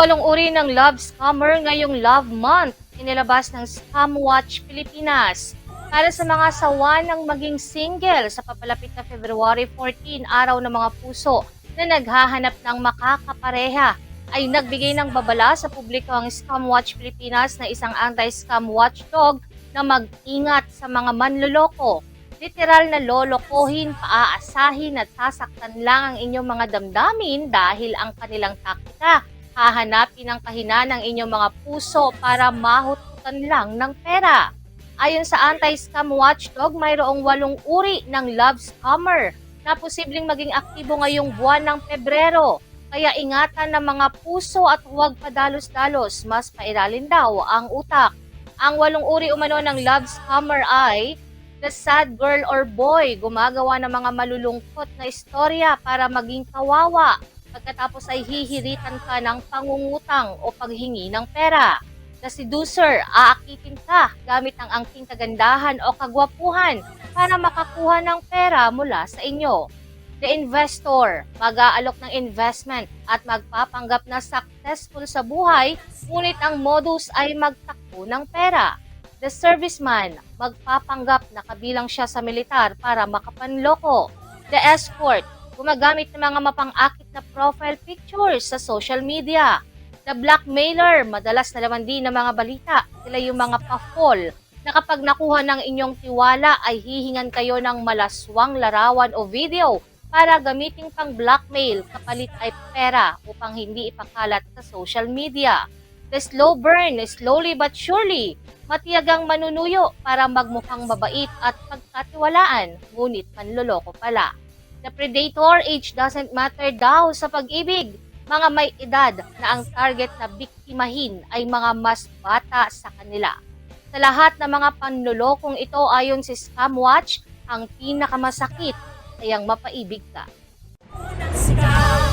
walong uri ng love scammer ngayong Love Month. Inilabas ng Scam Watch Pilipinas. Para sa mga sawa ng maging single sa papalapit na February 14, araw ng mga puso na naghahanap ng makakapareha ay nagbigay ng babala sa publiko ang Scam Watch Pilipinas na isang anti-scam watchdog na mag-ingat sa mga manloloko. Literal na lolokohin, paaasahin at sasaktan lang ang inyong mga damdamin dahil ang kanilang taktika. Hahanapin ang kahina ng inyong mga puso para mahututan lang ng pera. Ayon sa anti-scam watchdog, mayroong walong uri ng love scammer na posibleng maging aktibo ngayong buwan ng Pebrero. Kaya ingatan ng mga puso at huwag padalos-dalos, mas pairalin daw ang utak. Ang walong uri umano ng love scammer ay the sad girl or boy, gumagawa ng mga malulungkot na istorya para maging kawawa. Pagkatapos ay hihiritan ka ng pangungutang o paghingi ng pera. The seducer, aakitin ka gamit ang angking kagandahan o kagwapuhan para makakuha ng pera mula sa inyo. The investor, mag-aalok ng investment at magpapanggap na successful sa buhay, ngunit ang modus ay magtakbo ng pera. The serviceman, magpapanggap na kabilang siya sa militar para makapanloko. The escort, gumagamit ng mga mapang-akit na profile pictures sa social media. The blackmailer, madalas na laman din ng mga balita, sila yung mga pa-fall na kapag nakuha ng inyong tiwala ay hihingan kayo ng malaswang larawan o video para gamitin pang blackmail kapalit ay pera upang hindi ipakalat sa social media. The slow burn, slowly but surely, matiyagang manunuyo para magmukhang mabait at pagkatiwalaan, ngunit panloloko pala. The predator, age doesn't matter daw sa pag-ibig. Mga may edad na ang target na biktimahin ay mga mas bata sa kanila. Sa lahat ng mga panlolokong ito ayon si Scamwatch, ang pinakamasakit ayang mapaibig ka.